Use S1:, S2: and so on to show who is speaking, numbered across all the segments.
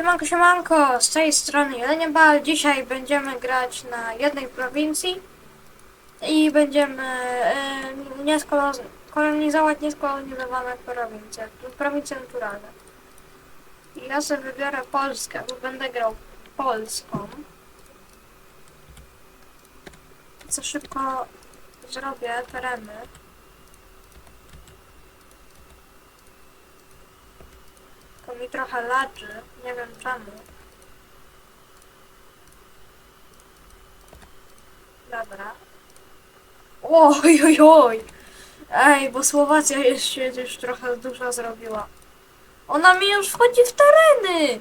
S1: Siemanko, siemanko, z tej strony Jeleniebal. Dzisiaj będziemy grać na jednej prowincji i będziemy nieskolo- kolonizować nieskolonizowane prowincje, prowincje naturalne. I ja sobie wybiorę Polskę, bo będę grał Polską. Co szybko zrobię tereny. To mi trochę ladży, nie wiem czemu. Dobra. Oj, oj, oj! Ej, bo Słowacja jeszcze już trochę dużo zrobiła. Ona mi już wchodzi w tereny!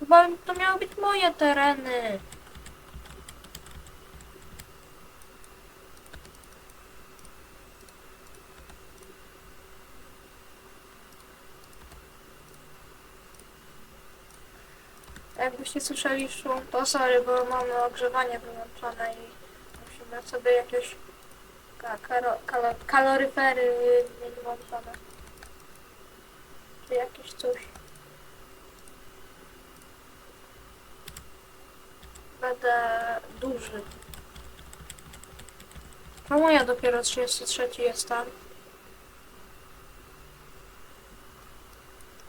S1: Chyba to miały być moje tereny. Jakbyście słyszeli szum, to sorry, bo mamy ogrzewanie wyłączone i musimy sobie jakieś ka karo kalo kaloryfery mieć włączone. Czy jakieś coś. Będę duży. Czemu ja dopiero 33 jestem?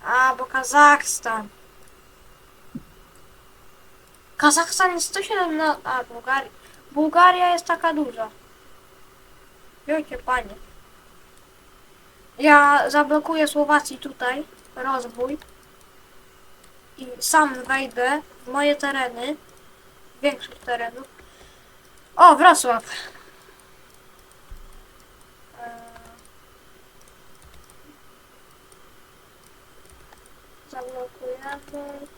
S1: A, bo Kazachstan. Kazachstan jest 117, a Bułgaria. Bułgaria jest taka duża. Wielkie panie. Ja zablokuję Słowacji tutaj rozwój i sam wejdę w moje tereny, większych terenów. O, Wrocław. Eee. Zablokujemy.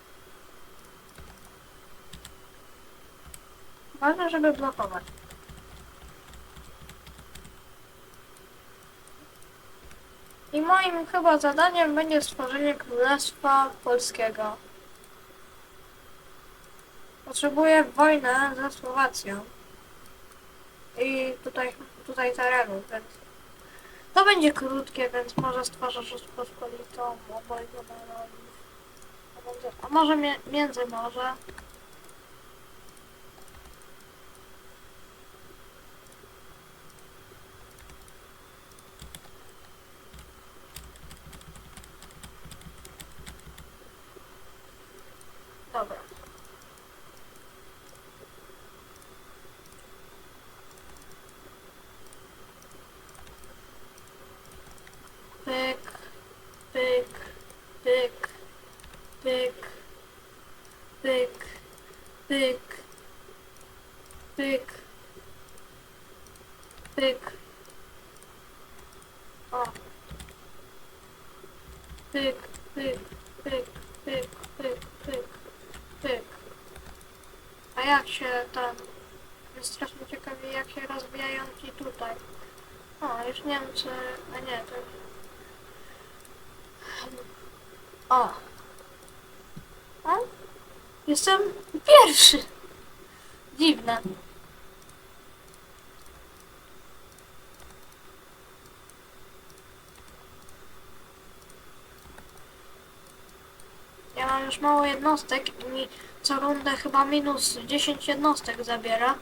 S1: Ważne, żeby blokować. I moim chyba zadaniem będzie stworzenie Królestwa Polskiego. Potrzebuję wojnę ze Słowacją. I tutaj, tutaj terenu, więc to będzie krótkie, więc może stworzę Rzeczpospolitą obojgu narodów. A może- A może thick, thick, thick. Już mało jednostek i mi co rundę chyba minus 10 jednostek zabiera.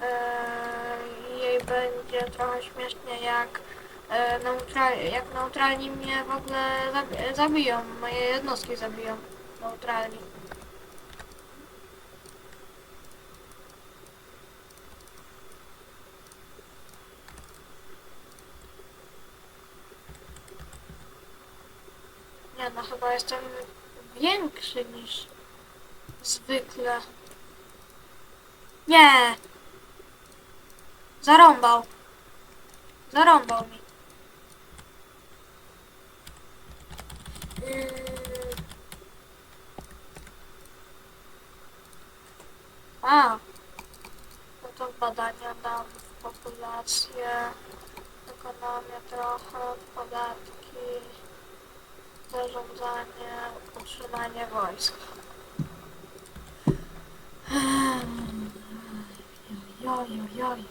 S1: Eee, jej będzie trochę śmiesznie jak e, neutral, jak neutralni mnie w ogóle zabi- zabiją, moje jednostki zabiją neutralni. Nie no, chyba jestem większy niż zwykle. Nie! Zarąbał. Zarąbał mi. Yy. A. No to badania dam populację, ekonomię trochę, podatki, zarządzanie, utrzymanie wojsk. Joj.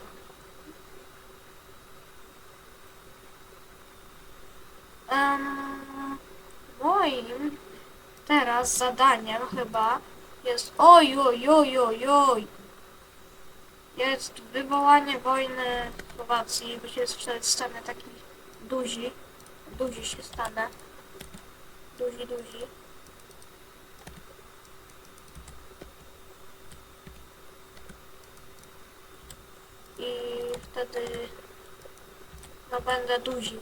S1: Um, moi moim teraz zadaniem chyba jest oj, oj, oj, oj. Jest wywołanie wojny w Słowacji, bo się wtedy stanę taki duzi. Duzi się stanę. Duzi, duzi. I wtedy no będę duzi.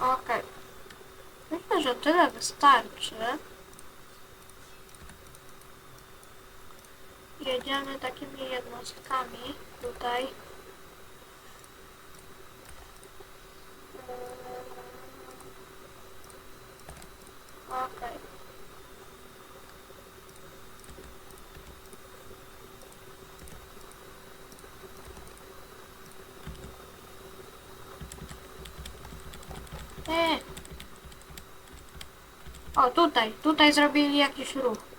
S1: Okej. Myślę, że tyle wystarczy. Jedziemy takimi jednostkami tutaj. Okej. E. O, tutaj, tutaj zrobili jakiś ruch.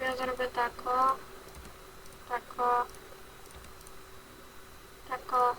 S1: Ja zrobię tako, tako, tako.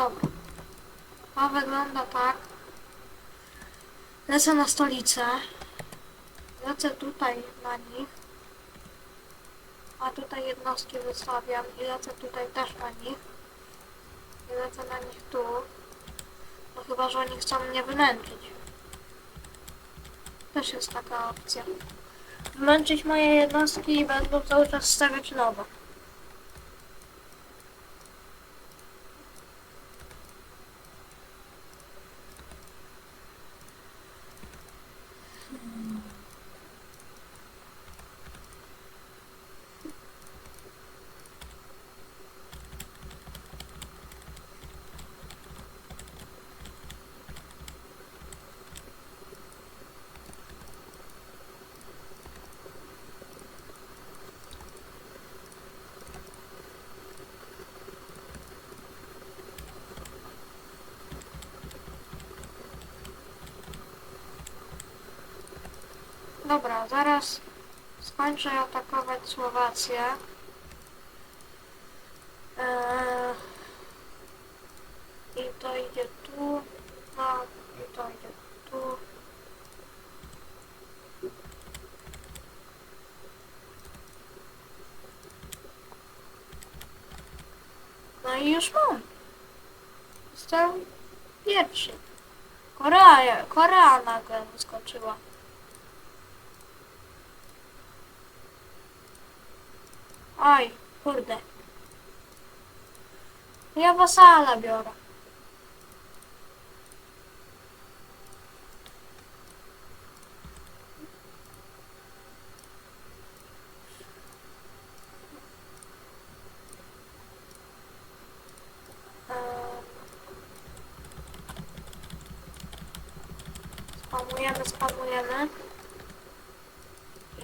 S1: Dobra. To wygląda tak. Lecę na stolicę. Lecę tutaj na nich. A tutaj jednostki wystawiam i lecę tutaj też na nich. I lecę na nich tu. No chyba, że oni chcą mnie wymęczyć. Też jest taka opcja. Wymęczyć moje jednostki i będą cały czas stawiać nowe. Dobra, zaraz skończę atakować Słowację. Eee, I to idzie tu. No, i to idzie tu. No i już mam. Jestem pierwszy. Korea, Korea nagle wyskoczyła. Oj, kurde. Ja wasala biorę. Eee. Spamujemy, spamujemy.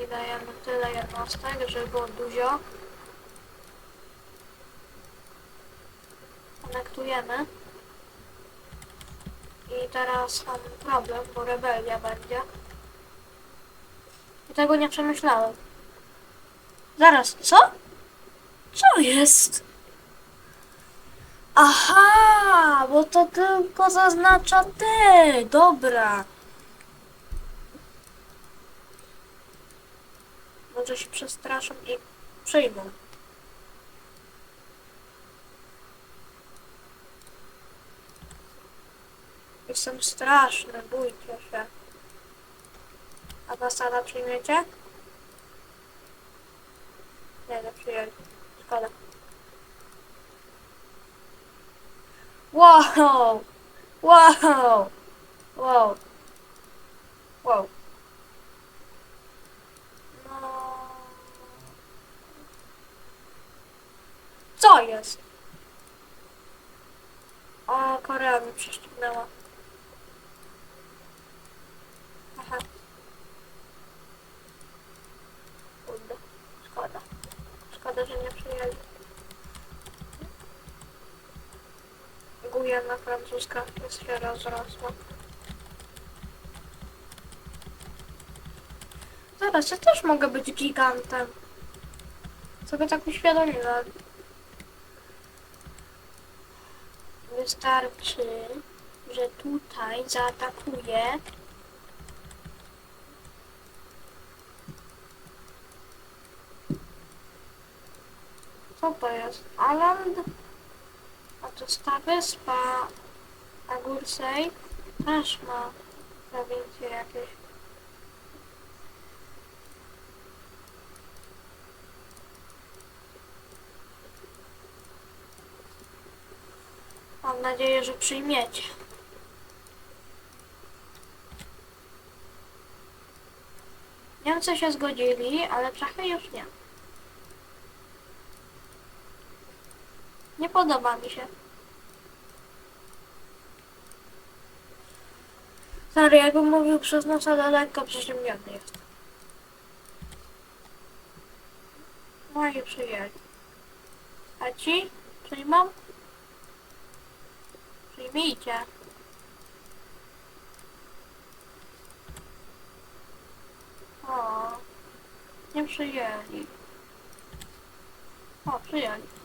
S1: I dajemy tyle jednostek, żeby było dużo. Konektujemy. I teraz mam problem, bo rebelia będzie. I tego nie przemyślałem. Zaraz, co? Co jest? Aha, bo to tylko zaznacza te. Dobra. Może się przestraszą i przyjmą. Jestem straszny, bójcie się. Ambasada przyjmiecie? Nie, nie przyjęli. Szkoda. Wow! Wow! Wow! Wow! No... Co jest? O, Korea mi prześcignęła. Aha. Kurde, szkoda. Szkoda, że nie przyjęli. Gujana francuska jest się rozrosła. Zaraz, ja też mogę być gigantem. Sobie tak uświadomiłam. Wystarczy, że tutaj zaatakuję. Co to jest? Aland? A to jest ta wyspa Agursej też ma prowincje jakieś. Mam nadzieję, że przyjmiecie. Niemcy się zgodzili, ale Czachy już nie. Nie podoba mi się. Stary, jakbym mówił przez nos, ale lekko przeziębiony jest. No i przyjęli. A ci? Przyjmą? Przyjmijcie. O, nie przyjęli. O, przyjęli.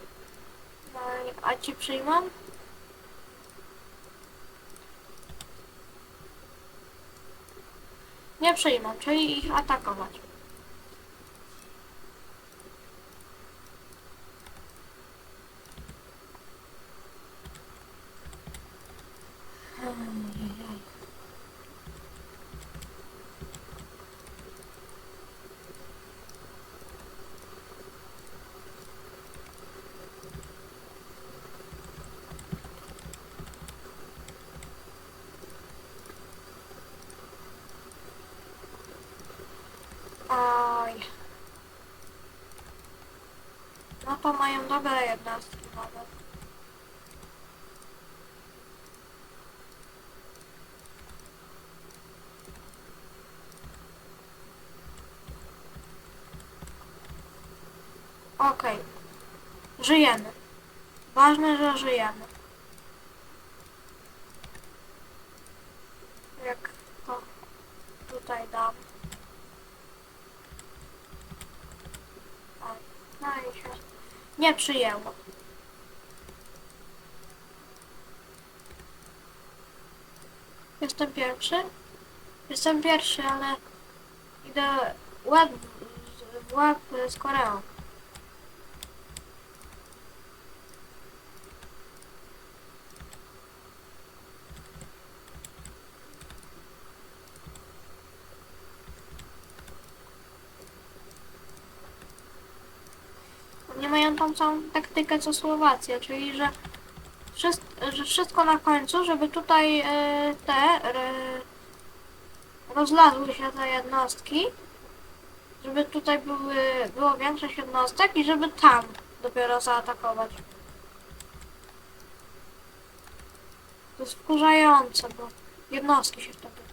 S1: A ci przyjmą? Nie przyjmą, czyli ich atakować. Oj. To mają dobre jednostki nawet. Okej. Żyjemy. Ważne, że żyjemy. Jak to tutaj dam. No i się nie przyjęło. Jestem pierwszy? Jestem pierwszy, ale idę łeb w- łeb z Koreą. Nie mają tą samą taktykę co Słowacja, czyli że, wszystko, że wszystko na końcu, żeby tutaj e, te e, rozlazły się te jednostki, żeby tutaj były, było większość jednostek i żeby tam dopiero zaatakować. To jest wkurzające, bo jednostki się wtedy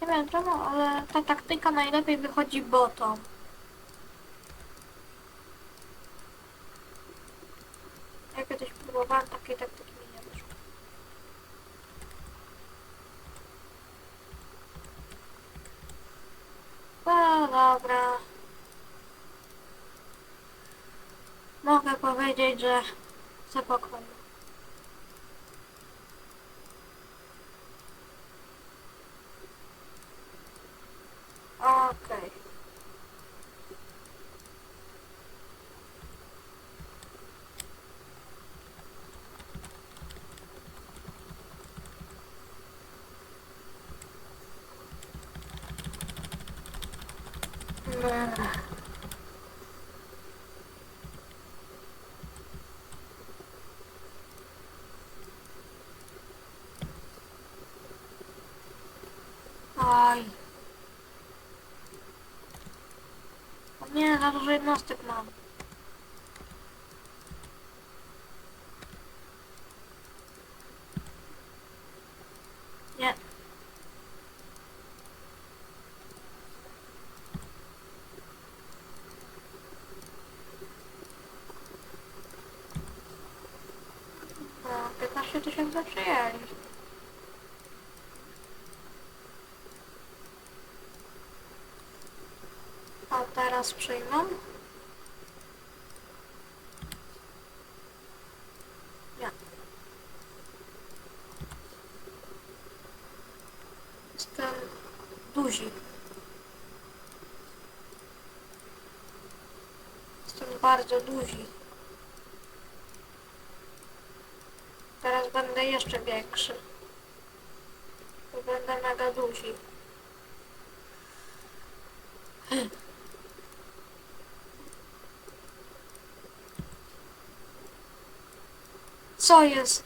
S1: Nie wiem czemu, ale ta taktyka najlepiej wychodzi bottom. Ja kiedyś próbowałam takiej taktyki mi nie wyszło. No dobra. Mogę powiedzieć, że spokojnie. Okej. Oj. O nie, za dużo jednostek mam. Nie. No, 15 tysięcy przyjęli. A teraz przyjmą? Nie. Jestem duzi. Jestem bardzo duzi. Teraz będę jeszcze większy. Będę mega duzi. Co jest?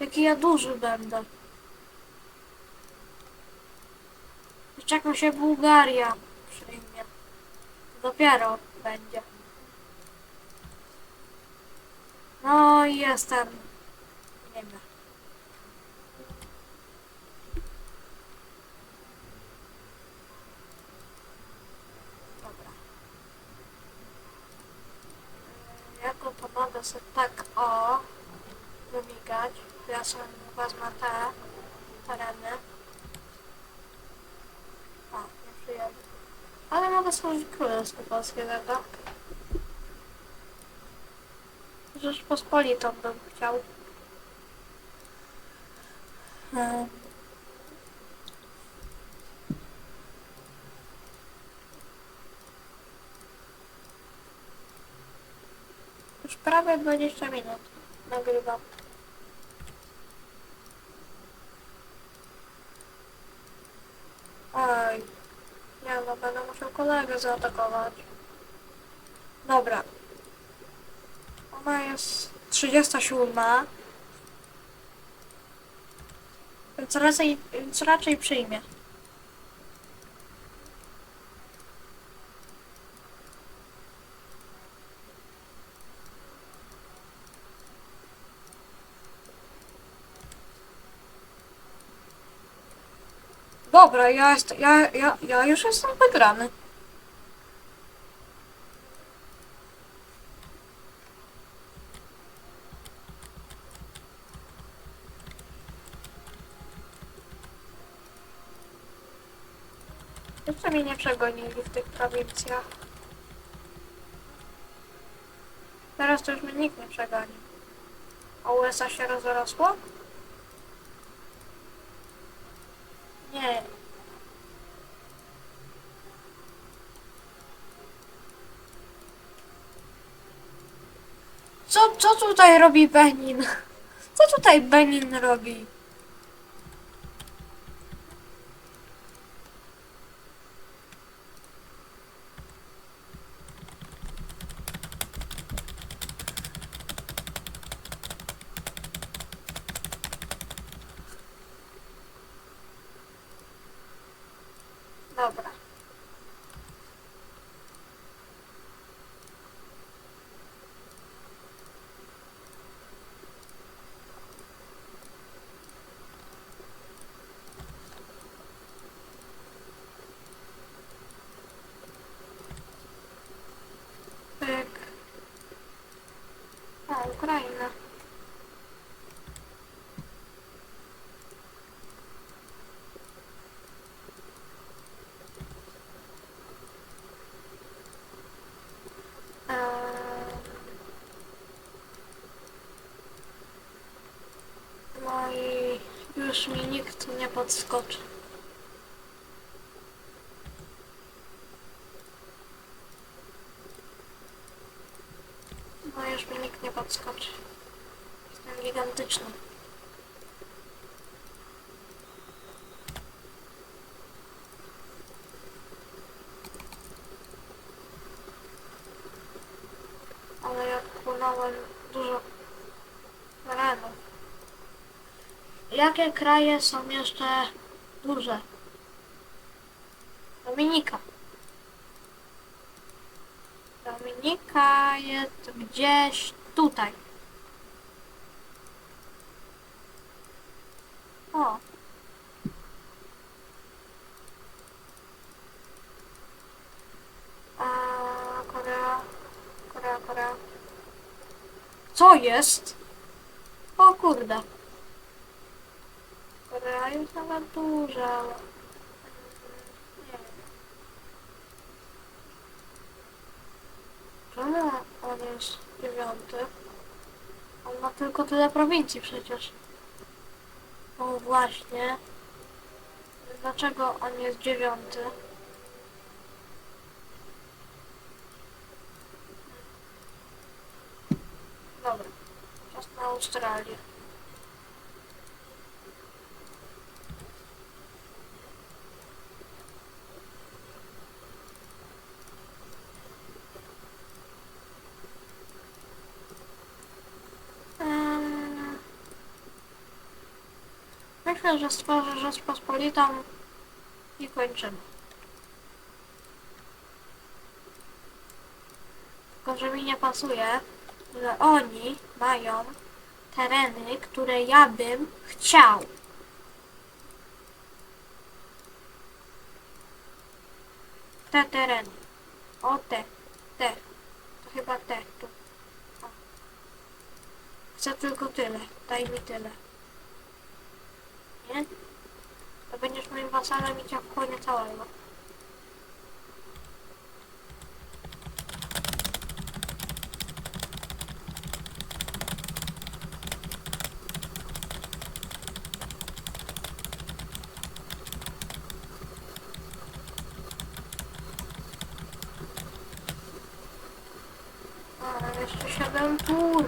S1: Jaki ja duży będę. Czeka się Bułgaria przyjmie. Dopiero będzie. No i jestem. Nie wiem. Dobra. Mm, Jako to mogę sobie tak o Ja sobie wezmę te tereny. A, nie przyjadę. Ale mogę stworzyć królestwo polskiego. Rzeczpospolitą bym chciał. Hmm. Już prawie 20 minut nagrywam. Oj. Nie no, będę musiał kolegę zaatakować. Dobra. Ona jest 37. Więc raczej, więc raczej przyjmie. Dobra, ja, jest, ja, ja, ja już jestem wygrany. Jeszcze mnie nie przegonili w tych prowincjach. Teraz to już mnie nikt nie przegoni. A USA się rozrosło? Nie. Co, co tutaj robi Benin? Co tutaj Benin robi? Dobra. Pyk. O, Ukraina. Eee, No i już mi nikt nie podskoczy. No już mi nikt nie podskoczy. Jestem gigantyczny. ale jak płynąłem dużo terenów. Jakie kraje są jeszcze duże? Dominika. Dominika jest gdzieś tutaj. O. Korea, Korea, Korea. Co jest? O kurde. Korea jest nawet duża. Czemu on jest dziewiąty? On ma tylko tyle prowincji przecież. No właśnie. Dlaczego on jest dziewiąty? Dobra. Czas na Australię. Myślę, że stworzę Rzeczpospolitą i kończymy. Tylko, że mi nie pasuje, że oni mają tereny, które ja bym chciał. Te tereny. O te, te. To chyba te tu. Chcę tylko tyle. Daj mi tyle. Nie? To będziesz moim wasalem i cię wchłonie całego. A, jeszcze siedem tur.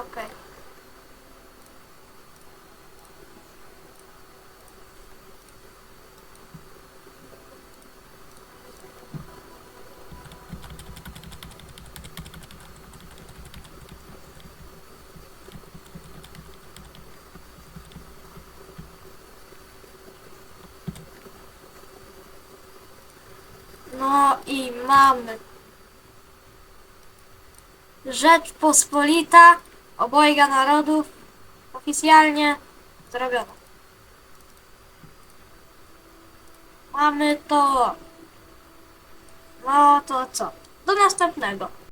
S1: Okej. No i mamy. Rzeczpospolita obojga narodów oficjalnie zrobiona. Mamy to. No to co? Do następnego.